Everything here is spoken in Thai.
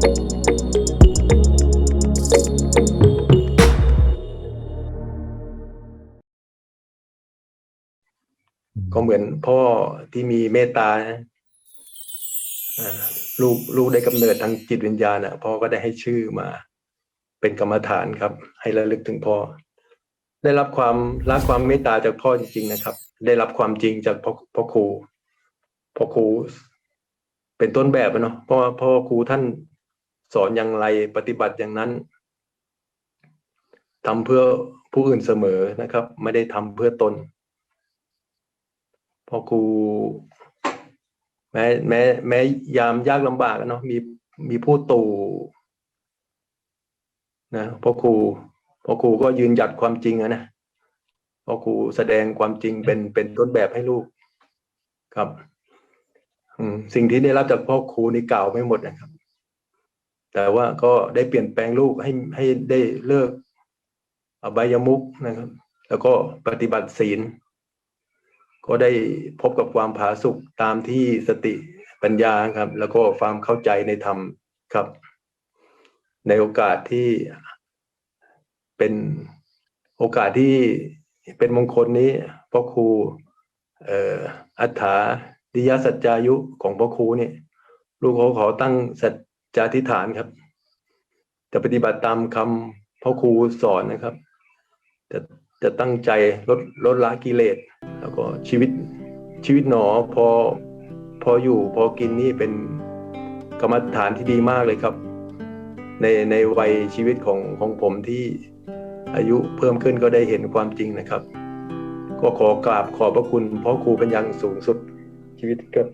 ก็เหมือนพ่อที่มีเมตตาลูกลูกได้กำเนิดทางจิตวิญญาณอะพ่อก็ได้ให้ชื่อมา เป็นกรรมฐานครับ ให้ระลึกถึงพ่อ ได้รับความรักความเมตตาจากพ่อจริงๆนะครับ ได้รับความจริงจากพ่อพ่อครูพ่อครู เป็นต้นแบบอะเนาะเพราะว่าพ่อครูท่าน สอนอย่างไรปฏิบัติอย่างนั้นทำเพื่อผู้อื่นเสมอนะครับ ไม่ได้ทำเพื่อตนพอครูแม้แม้แม้ยามยากลำบากอะเนาะมีมีผู้ตู่นะพอครูพอครูก็ยืนหยัดความจริงอะนะพอครูแสดงความจริงเป็นเป็นต้นแบบให้ลูกครับอืมสิ่งที่ได้รับจากพ่อครูนี่กล่าวไม่หมดนะครับ แต่ว่าก็ได้เปลี่ยนแปลงลูกให้ให้ได้เลิกอบายมุกนะครับ แล้วก็ปฏิบัติศีล ก็ได้พบกับความผาสุกตามที่สติปัญญาครับ แล้วก็ความเข้าใจในธรรมครับ ในโอกาสที่เป็นโอกาสที่เป็นมงคลนี้พ่อครูเอ่ออัฏฐาดิยสัจจายุของพ่อครูเนี่ยลูกเขาขอตั้งสัจ จาธิษฐานครับ จะปฏิบัติตามคำพ่อครูสอนนะครับ จะจะตั้งใจลดลดละกิเลส แล้วก็ชีวิตชีวิตหนอพอพออยู่พอกินนี่เป็นกรรมฐานที่ดีมากเลยครับ ในในวัยชีวิตของของผมที่อายุเพิ่มขึ้นก็ได้เห็นความจริงนะครับ ก็ขอกราบขอบพระคุณพ่อครูเป็นอย่างสูงสุดชีวิตครับ